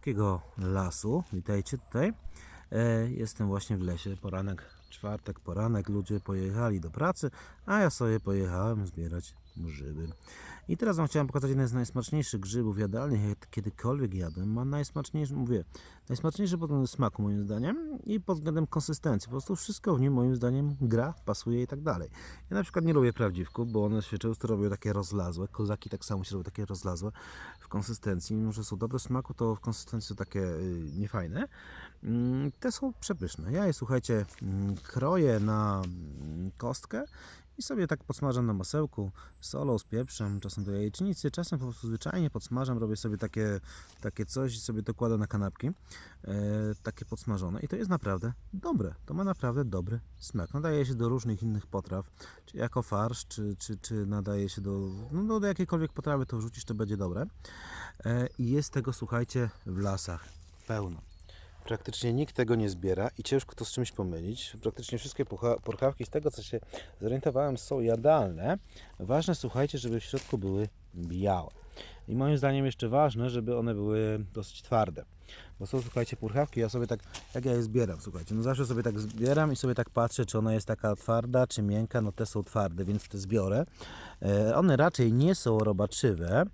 warszawskiego lasu. Witajcie tutaj. E, jestem właśnie w lesie. Poranek, czwartek, poranek. Ludzie pojechali do pracy, a ja sobie pojechałem zbierać grzyby. I teraz wam chciałem pokazać jeden z najsmaczniejszych grzybów jadalnych, jak kiedykolwiek jadłem. Ma najsmaczniejszy, mówię, najsmaczniejszy pod względem smaku moim zdaniem i pod względem konsystencji. Po prostu wszystko w nim moim zdaniem gra, pasuje i tak dalej. Ja na przykład nie lubię prawdziwków, bo one się często robią takie rozlazłe. Kozaki tak samo się robią takie rozlazłe w konsystencji. Mimo, że są dobre smaku, to w konsystencji są takie y, niefajne. Mm, Te są przepyszne. Ja je, słuchajcie, mm, kroję na mm, kostkę i sobie tak podsmażam na masełku, solą, z pieprzem, czasem do jajecznicy, czasem po prostu zwyczajnie podsmażam, robię sobie takie, takie coś i sobie to kładę na kanapki, e, takie podsmażone i to jest naprawdę dobre, to ma naprawdę dobry smak. Nadaje się do różnych innych potraw, czy jako farsz, czy, czy, czy nadaje się do, no, do jakiejkolwiek potrawy to wrzucisz, to będzie dobre. E, I jest tego, słuchajcie, w lasach pełno. Praktycznie nikt tego nie zbiera i ciężko to z czymś pomylić. Praktycznie wszystkie porchawki, z tego co się zorientowałem, są jadalne. Ważne, słuchajcie, żeby w środku były białe. I moim zdaniem jeszcze ważne, żeby one były dosyć twarde. Bo są, słuchajcie, purchawki, ja sobie tak, jak ja je zbieram, słuchajcie, no zawsze sobie tak zbieram i sobie tak patrzę, czy ona jest taka twarda, czy miękka, no te są twarde, więc te zbiorę. E, one raczej nie są robaczywe,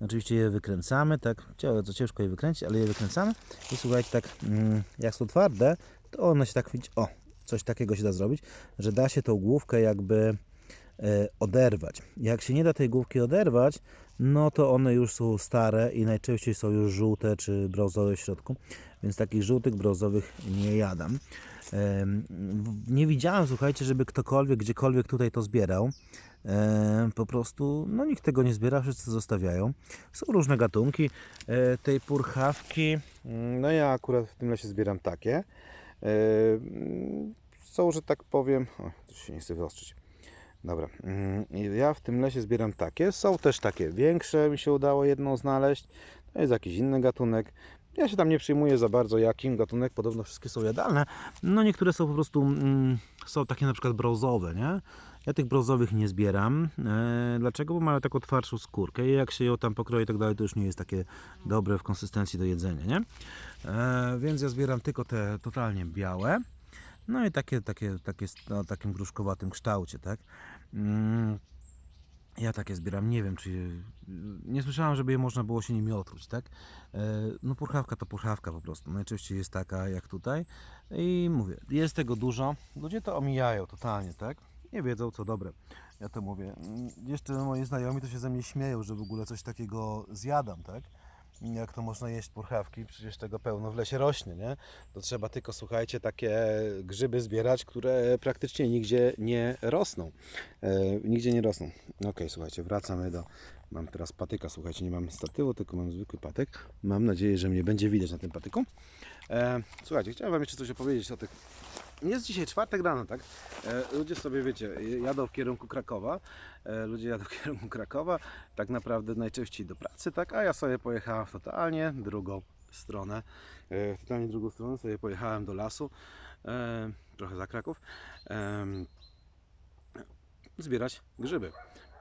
oczywiście je wykręcamy, tak, co ciężko je wykręcić, ale je wykręcamy i słuchajcie, tak, mm, jak są twarde, to one się tak, o, coś takiego się da zrobić, że da się tą główkę jakby e, oderwać. Jak się nie da tej główki oderwać, no to one już są stare i najczęściej są już żółte czy brązowe w środku, więc takich żółtych, brązowych nie jadam. Nie widziałem, słuchajcie, żeby ktokolwiek gdziekolwiek tutaj to zbierał. Po prostu, no nikt tego nie zbiera, wszyscy zostawiają. Są różne gatunki e, tej purchawki. Mm, No ja akurat w tym lesie zbieram takie. E, mm, Są, że tak powiem, o, się nie chce wyostrzyć. Dobra, mm, ja w tym lesie zbieram takie. Są też takie większe, mi się udało jedną znaleźć. To jest jakiś inny gatunek. Ja się tam nie przyjmuję za bardzo jakim gatunek, podobno wszystkie są jadalne. No niektóre są po prostu, mm, są takie na przykład brązowe, nie? Ja tych brązowych nie zbieram. E, dlaczego? Bo mają taką twardszą skórkę i jak się ją tam pokroi i tak dalej, to już nie jest takie dobre w konsystencji do jedzenia, nie? E, więc ja zbieram tylko te totalnie białe. No i takie, takie, takie o takim gruszkowatym kształcie, tak? Mm, ja takie zbieram, nie wiem czy. Nie słyszałem, żeby je można było się nimi otruć, tak? E, No, purchawka to purchawka po prostu. Najczęściej jest taka jak tutaj. I mówię, jest tego dużo. Ludzie to omijają totalnie, tak? Nie wiedzą co dobre. Ja to mówię. Mm, Jeszcze moi znajomi to się ze mnie śmieją, że w ogóle coś takiego zjadam, tak? Jak to można jeść purchawki? Przecież tego pełno w lesie rośnie, nie? To trzeba tylko, słuchajcie, takie grzyby zbierać, które praktycznie nigdzie nie rosną. E, nigdzie nie rosną. Ok, słuchajcie, wracamy do. Mam teraz patyka, słuchajcie, nie mam statywu, tylko mam zwykły patyk. Mam nadzieję, że mnie będzie widać na tym patyku. E, słuchajcie, chciałem Wam jeszcze coś opowiedzieć o tych. Jest dzisiaj czwartek rano, tak? E, ludzie sobie, wiecie, jadą w kierunku Krakowa. E, ludzie jadą w kierunku Krakowa, tak naprawdę najczęściej do pracy, tak? A ja sobie pojechałem w totalnie drugą stronę. E, w totalnie drugą stronę sobie pojechałem do lasu, trochę za Kraków. Zbierać grzyby.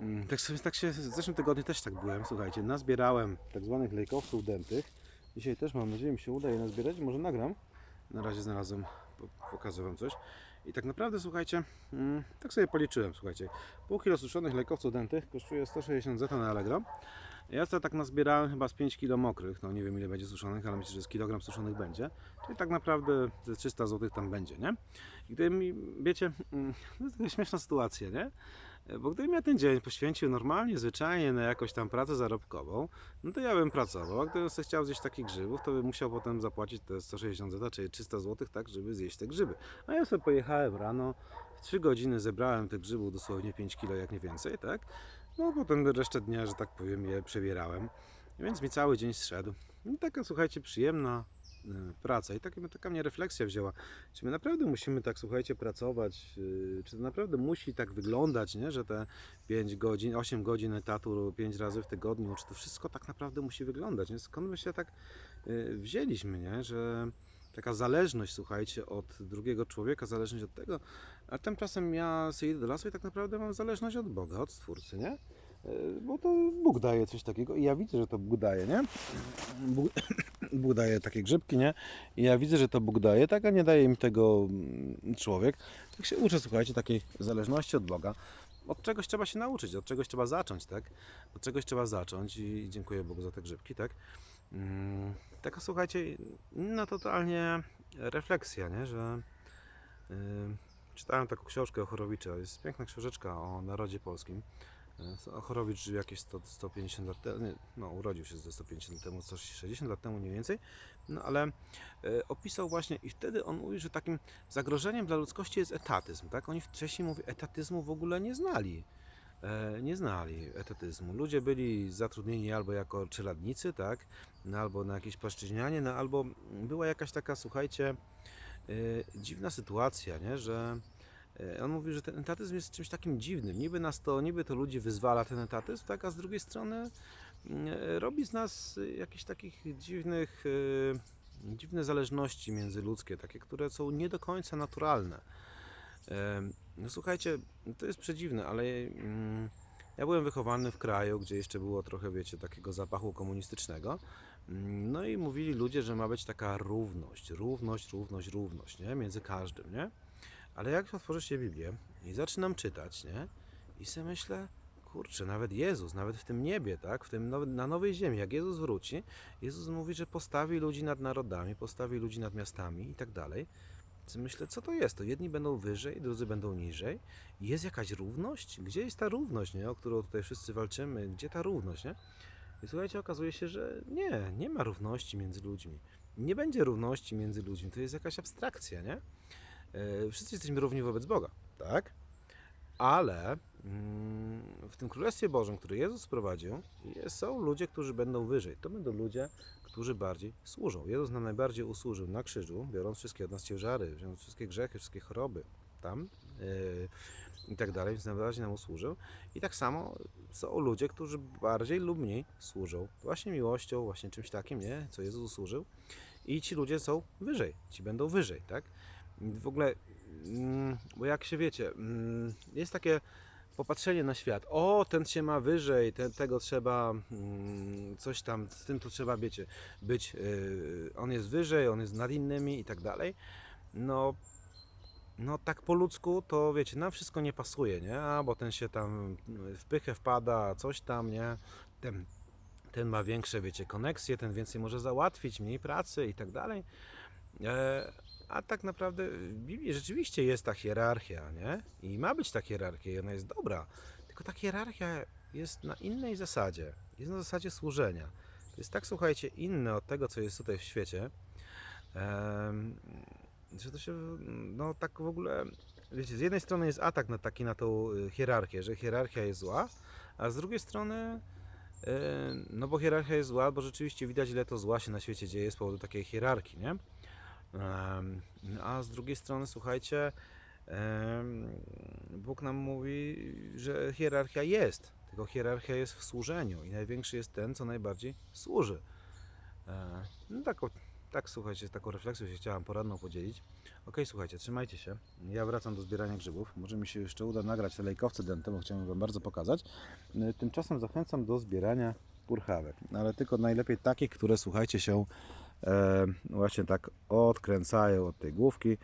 Mm, Tak, sobie, tak się w zeszłym tygodniu też tak byłem, słuchajcie, nazbierałem tak zwanych lejkowców dętych. Dzisiaj też mam nadzieję mi się uda je nazbierać, może nagram. Na razie znalazłem, pokażę Wam coś. I tak naprawdę, słuchajcie, mm, tak sobie policzyłem, słuchajcie, pół kilo suszonych lejkowców dętych kosztuje 160 zł na Allegro. Ja to tak nazbierałem chyba z 5 kg mokrych, no nie wiem ile będzie suszonych, ale myślę, że z kilogram suszonych będzie. Czyli tak naprawdę ze 300 zł tam będzie, nie? I gdy mi, wiecie, mm, to jest taka śmieszna sytuacja, nie? Bo gdybym ja ten dzień poświęcił normalnie, zwyczajnie na jakąś tam pracę zarobkową, no to ja bym pracował, a gdybym chciał zjeść takich grzybów, to bym musiał potem zapłacić te 160 zł, czyli 300 zł, tak, żeby zjeść te grzyby. A ja sobie pojechałem rano, w 3 godziny zebrałem tych grzybów dosłownie 5 kg, jak nie więcej, tak? No potem resztę dnia, że tak powiem, je przebierałem, więc mi cały dzień zszedł. I taka, słuchajcie, przyjemna praca i taka, taka mnie refleksja wzięła. Czy my naprawdę musimy tak, słuchajcie, pracować? yy, Czy to naprawdę musi tak wyglądać, nie? że te 5 godzin, 8 godzin etatu 5 razy w tygodniu, czy to wszystko tak naprawdę musi wyglądać? Nie? Skąd my się tak yy, wzięliśmy, nie? że taka zależność, słuchajcie, od drugiego człowieka, zależność od tego, a tymczasem ja sobie idę do lasu i tak naprawdę mam zależność od Boga, od Stwórcy, nie? Bo to Bóg daje coś takiego i ja widzę, że to Bóg daje, nie? Bóg, Bóg daje takie grzybki, nie? I ja widzę, że to Bóg daje, tak, a nie daje mi tego mm, człowiek. Tak się uczę, słuchajcie, takiej zależności od Boga. Od czegoś trzeba się nauczyć, od czegoś trzeba zacząć, tak? Od czegoś trzeba zacząć i dziękuję Bogu za te grzybki, tak? Mm, Taka, słuchajcie, no totalnie refleksja, nie? Że yy, czytałem taką książkę o Chorowicza, jest piękna książeczka o narodzie polskim. Yy, Chorowicz żył jakieś 100, 150 lat temu, no urodził się ze 150 lat temu, coś 60 lat temu mniej więcej, no ale e, opisał właśnie i wtedy on mówił, że takim zagrożeniem dla ludzkości jest etatyzm, tak? Oni wcześniej, mówi, etatyzmu w ogóle nie znali. E, nie znali etatyzmu. Ludzie byli zatrudnieni albo jako czeladnicy, tak? No, albo na jakieś płaszczyźnianie, no, albo była jakaś taka, słuchajcie, e, dziwna sytuacja, nie? Że e, on mówi, że ten etatyzm jest czymś takim dziwnym. Niby nas to, niby to ludzi wyzwala ten etatyzm, tak? A z drugiej strony mm, e, robi z nas e, jakichś takich dziwnych, e, dziwne zależności międzyludzkie, takie, które są nie do końca naturalne. No słuchajcie, to jest przedziwne, ale mm, ja byłem wychowany w kraju, gdzie jeszcze było trochę, wiecie, takiego zapachu komunistycznego. Mm, No i mówili ludzie, że ma być taka równość, równość, równość, równość, nie? Między każdym, nie? Ale jak otworzycie Biblię i zaczynam czytać, nie? I sobie myślę, kurczę, nawet Jezus, nawet w tym niebie, tak? W tym na nowej ziemi, jak Jezus wróci, Jezus mówi, że postawi ludzi nad narodami, postawi ludzi nad miastami i tak dalej. Więc myślę, co to jest? To jedni będą wyżej, drudzy będą niżej. Jest jakaś równość? Gdzie jest ta równość, nie? o którą tutaj wszyscy walczymy? Gdzie ta równość? Nie? I słuchajcie, okazuje się, że nie, nie ma równości między ludźmi. Nie będzie równości między ludźmi. To jest jakaś abstrakcja, nie? E, Wszyscy jesteśmy równi wobec Boga, tak? Ale mm, w tym Królestwie Bożym, które Jezus wprowadził, jest, są ludzie, którzy będą wyżej. To będą ludzie, którzy bardziej służą. Jezus nam najbardziej usłużył na krzyżu, biorąc wszystkie od nas ciężary, biorąc wszystkie grzechy, wszystkie choroby tam yy, i tak dalej, więc najbardziej nam usłużył. I tak samo są ludzie, którzy bardziej lub mniej służą właśnie miłością, właśnie czymś takim, nie? co Jezus usłużył. I ci ludzie są wyżej, ci będą wyżej, tak? W ogóle, mm, bo jak się wiecie, mm, jest takie popatrzenie na świat. O, ten się ma wyżej, ten, tego trzeba mm, coś tam, z tym to trzeba, wiecie, być. Yy, on jest wyżej, on jest nad innymi i tak dalej. No, no tak po ludzku to wiecie, nam wszystko nie pasuje, nie? A, bo ten się tam w pychę wpada, coś tam, nie? Ten, ten ma większe, wiecie, koneksje, ten więcej może załatwić, mniej pracy i tak dalej. E, a tak naprawdę w Biblii rzeczywiście jest ta hierarchia, nie? I ma być ta hierarchia i ona jest dobra. Tylko ta hierarchia jest na innej zasadzie. Jest na zasadzie służenia. To jest tak, słuchajcie, inne od tego, co jest tutaj w świecie, że to się, no tak w ogóle, wiecie, z jednej strony jest atak na taki, na tą y, hierarchię, że hierarchia jest zła, a z drugiej strony, no bo hierarchia jest zła, bo rzeczywiście widać, ile to zła się na świecie dzieje z powodu takiej hierarchii, nie? A z drugiej strony, słuchajcie, Bóg nam mówi, że hierarchia jest, tylko hierarchia jest w służeniu i największy jest ten, co najbardziej służy. E, No tak, tak słuchajcie, z taką refleksją się chciałam poradną podzielić. Ok, słuchajcie, trzymajcie się. Ja wracam do zbierania grzybów. Może mi się jeszcze uda nagrać te lejkowce dęte, bo chciałem Wam bardzo pokazać. E, Tymczasem zachęcam do zbierania purchawek, No, ale tylko najlepiej takich, które słuchajcie się e, właśnie tak odkręcają od tej główki.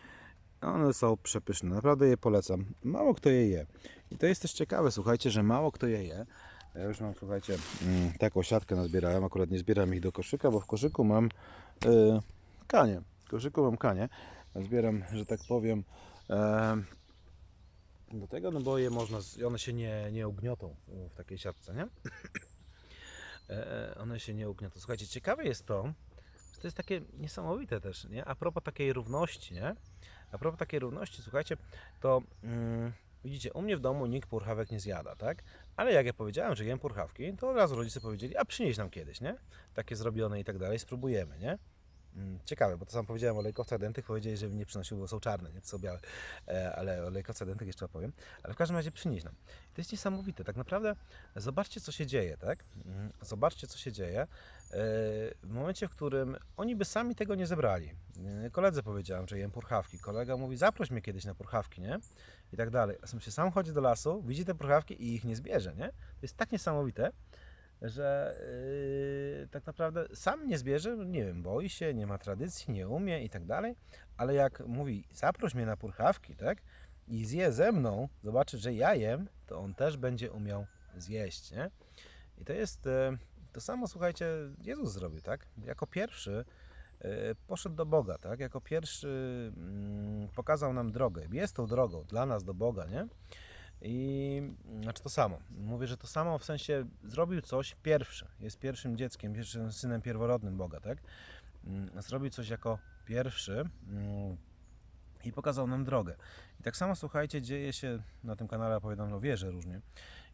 One są przepyszne, naprawdę je polecam. Mało kto je je. I to jest też ciekawe, słuchajcie, że mało kto je je. Ja już mam, słuchajcie, mm, taką siatkę nazbierałem. Akurat nie zbieram ich do koszyka, bo w koszyku mam kanie. W koszyku mam kanie. Zbieram, że tak powiem, e, do tego, no bo je można, one się nie, nie ugniotą w takiej siatce, nie? E, one się nie ugniotą. Słuchajcie, ciekawe jest to, że to jest takie niesamowite też, nie? A propos takiej równości, nie? A propos takiej równości, słuchajcie, to mm, widzicie, u mnie w domu nikt purchawek nie zjada, tak? Ale jak ja powiedziałem, że jem purchawki, to od razu rodzice powiedzieli, a przynieś nam kiedyś, nie? Takie zrobione i tak dalej, spróbujemy, nie? Mm, Ciekawe, bo to sam powiedziałem o lejkowcach dętych, powiedzieli, że nie przynosił, bo są czarne, nie? To są białe, e, ale o lejkowcach dętych jeszcze opowiem. Ale w każdym razie przynieś nam. To jest niesamowite, tak naprawdę zobaczcie, co się dzieje, tak? Mm, Zobaczcie, co się dzieje e, w momencie, w którym oni by sami tego nie zebrali. E, Koledze powiedziałem, że jem purchawki. Kolega mówi, zaproś mnie kiedyś na purchawki, nie? I tak dalej. A sam się sam chodzi do lasu, widzi te purchawki i ich nie zbierze, nie? To jest tak niesamowite, że yy, tak naprawdę sam nie zbierze, nie wiem, boi się, nie ma tradycji, nie umie i tak dalej, ale jak mówi, zaproś mnie na purchawki, tak, i zje ze mną, zobaczy, że ja jem, to on też będzie umiał zjeść, nie? I to jest, e, to samo, słuchajcie, Jezus zrobił, tak? Jako pierwszy e, poszedł do Boga, tak? Jako pierwszy mm, pokazał nam drogę. Jest tą drogą dla nas do Boga, nie? I znaczy to samo. Mówię, że to samo w sensie zrobił coś pierwszy. Jest pierwszym dzieckiem, pierwszym synem pierworodnym Boga, tak? Mm, Zrobił coś jako pierwszy mm, i pokazał nam drogę. I tak samo, słuchajcie, dzieje się na tym kanale, opowiadam o wierze różnie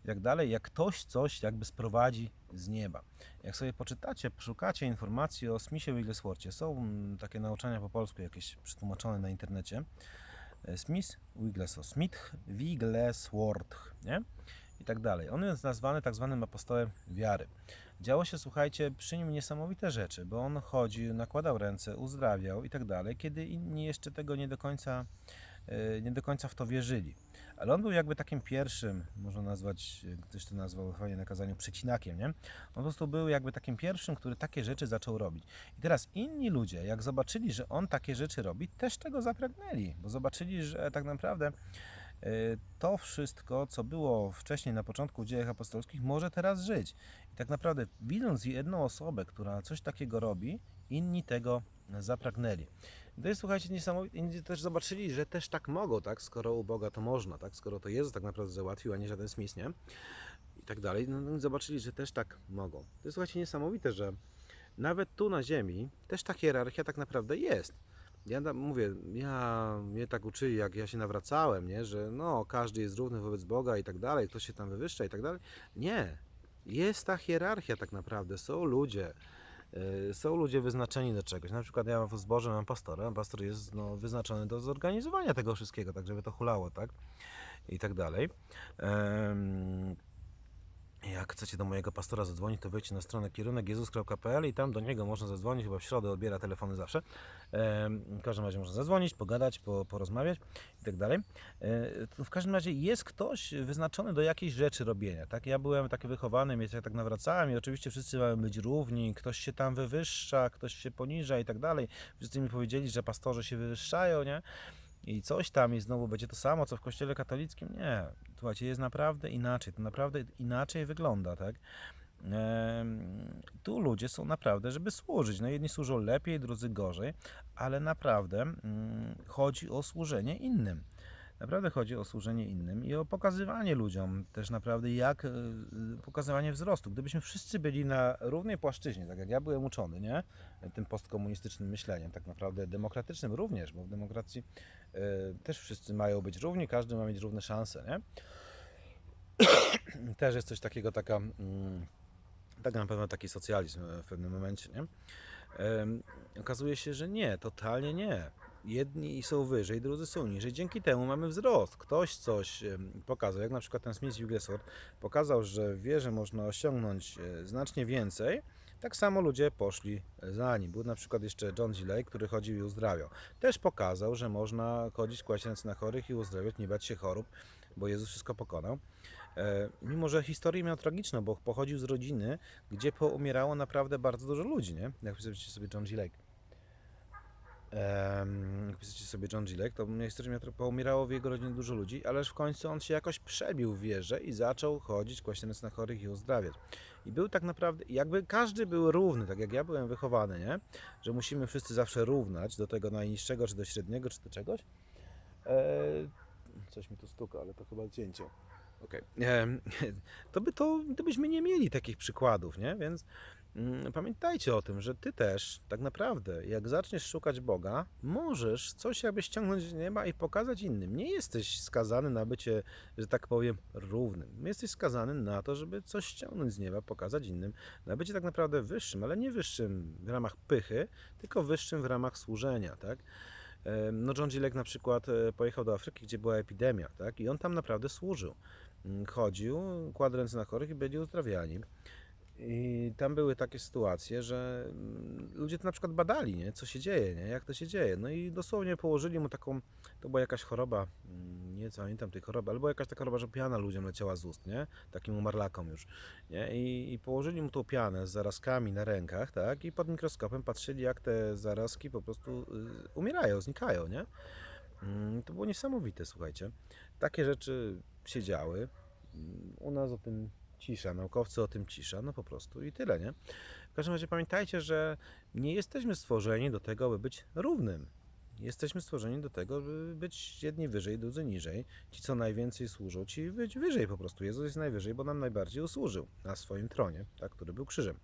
i tak dalej, jak ktoś coś jakby sprowadzi z nieba. Jak sobie poczytacie, szukacie informacji o Smithie Wigglesworthie, są takie nauczania po polsku jakieś przetłumaczone na internecie. E, Smith Wigglesworth, Wigglesworth, nie? I tak dalej. On jest nazwany tak zwanym apostołem wiary. Działo się, słuchajcie, przy nim niesamowite rzeczy, bo on chodził, nakładał ręce, uzdrawiał i tak dalej, kiedy inni jeszcze tego nie do końca, e, nie do końca w to wierzyli. Ale on był jakby takim pierwszym, można nazwać, ktoś to nazwał fajnie na kazaniu, przecinakiem, nie? On po prostu był jakby takim pierwszym, który takie rzeczy zaczął robić. I teraz inni ludzie, jak zobaczyli, że on takie rzeczy robi, też tego zapragnęli, bo zobaczyli, że tak naprawdę e, to wszystko, co było wcześniej na początku dziejach apostolskich, może teraz żyć. I tak naprawdę, widząc jedną osobę, która coś takiego robi, inni tego zapragnęli. I To jest, słuchajcie, niesamowite. Inni też zobaczyli, że też tak mogą, tak? Skoro u Boga to można, tak? Skoro to Jezus tak naprawdę załatwił, a nie żaden Smith, nie? I tak dalej. No, no, zobaczyli, że też tak mogą. To jest, słuchajcie, niesamowite, że nawet tu na ziemi też ta hierarchia tak naprawdę jest. Ja mówię, ja mnie tak uczyli, jak ja się nawracałem, nie? że no, każdy jest równy wobec Boga i tak dalej, ktoś się tam wywyższa i tak dalej. Nie. Jest ta hierarchia tak naprawdę. Są ludzie, są ludzie wyznaczeni do czegoś. Na przykład ja w zborze mam pastora, pastor jest no, wyznaczony do zorganizowania tego wszystkiego, tak żeby to hulało, tak? I tak dalej. Em, jak chcecie do mojego pastora zadzwonić, to wejdźcie na stronę kierunekjezus.pl i tam do niego można zadzwonić, chyba w środę odbiera telefony zawsze. W każdym razie można zadzwonić, pogadać, po, porozmawiać i tak dalej. E, W każdym razie jest ktoś wyznaczony do jakiejś rzeczy robienia. Tak? Ja byłem taki wychowany, się tak nawracałem i oczywiście wszyscy mają być równi, ktoś się tam wywyższa, ktoś się poniża i tak dalej. Wszyscy mi powiedzieli, że pastorzy się wywyższają, nie? I coś tam i znowu będzie to samo, co w kościele katolickim. Nie, słuchajcie, jest naprawdę inaczej. To naprawdę inaczej wygląda, tak? Tu ludzie są naprawdę, żeby służyć. No jedni służą lepiej, drudzy gorzej, ale naprawdę mm, chodzi o służenie innym. Naprawdę chodzi o służenie innym i o pokazywanie ludziom też naprawdę jak e, pokazywanie wzrostu. Gdybyśmy wszyscy byli na równej płaszczyźnie, tak jak ja byłem uczony, nie? Tym postkomunistycznym myśleniem, tak naprawdę demokratycznym również, bo w demokracji e, też wszyscy mają być równi, każdy ma mieć równe szanse, nie? Też jest coś takiego, taka, tak na pewno taki socjalizm w pewnym momencie, nie? Okazuje się, że nie, totalnie nie. Jedni są wyżej, drudzy są niżej. Dzięki temu mamy wzrost. Ktoś coś pokazał, jak na przykład ten Smith Wigglesworth pokazał, że wie, że można osiągnąć e, znacznie więcej. Tak samo ludzie poszli za nim. Był na przykład jeszcze John G. Lake, który chodził i uzdrawiał. Też pokazał, że można chodzić, kłaść ręce na chorych i uzdrawiać, nie bać się chorób, bo Jezus wszystko pokonał. E, Mimo, że historię miał tragiczną, bo pochodził z rodziny, gdzie poumierało naprawdę bardzo dużo ludzi, nie? Jak sobie John G. Jak piszecie sobie John G. Lake, to historię miał, poumierało w jego rodzinie dużo ludzi, ależ w końcu on się jakoś przebił w wierze i zaczął chodzić, kłaść ręce na chorych i uzdrawiać. I był tak naprawdę, jakby każdy był równy, tak jak ja byłem wychowany, nie? Że musimy wszyscy zawsze równać do tego najniższego, czy do średniego, czy do czegoś. Eee, coś mi tu stuka, ale to chyba cięcie. Okej. Em, To by to, gdybyśmy nie mieli takich przykładów, nie? Więc pamiętajcie o tym, że ty też tak naprawdę, jak zaczniesz szukać Boga, możesz coś jakby ściągnąć z nieba i pokazać innym. Nie jesteś skazany na bycie, że tak powiem, równym. Jesteś skazany na to, żeby coś ściągnąć z nieba, pokazać innym, na bycie tak naprawdę wyższym, ale nie wyższym w ramach pychy, tylko wyższym w ramach służenia, tak? No John G. Lake na przykład e, pojechał do Afryki, gdzie była epidemia, tak? I on tam naprawdę służył. Mm, Chodził, kładł ręce na chorych i byli uzdrawiani. I tam były takie sytuacje, że mm, ludzie to na przykład badali, nie? co się dzieje, nie? jak to się dzieje. No i dosłownie położyli mu taką, to była jakaś choroba, mm, nie pamiętam tej choroby, albo jakaś taka choroba, że piana ludziom leciała z ust, nie? takim umarlakom już. Nie? I, I położyli mu tą pianę z zarazkami na rękach, tak? I pod mikroskopem patrzyli, jak te zarazki po prostu y, umierają, znikają, nie? Mm, To było niesamowite, słuchajcie. Takie rzeczy się działy. U nas o tym cisza, naukowcy o tym cisza, no po prostu i tyle, nie? W każdym razie pamiętajcie, że nie jesteśmy stworzeni do tego, by być równym. Jesteśmy stworzeni do tego, by być jedni wyżej, drudzy niżej. Ci, co najwięcej służą, ci być wyżej po prostu. Jezus jest najwyżej, bo nam najbardziej usłużył na swoim tronie, tak, który był krzyżem.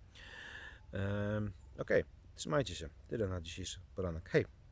Ehm, Okej, trzymajcie się. Tyle na dzisiejszy poranek. Hej!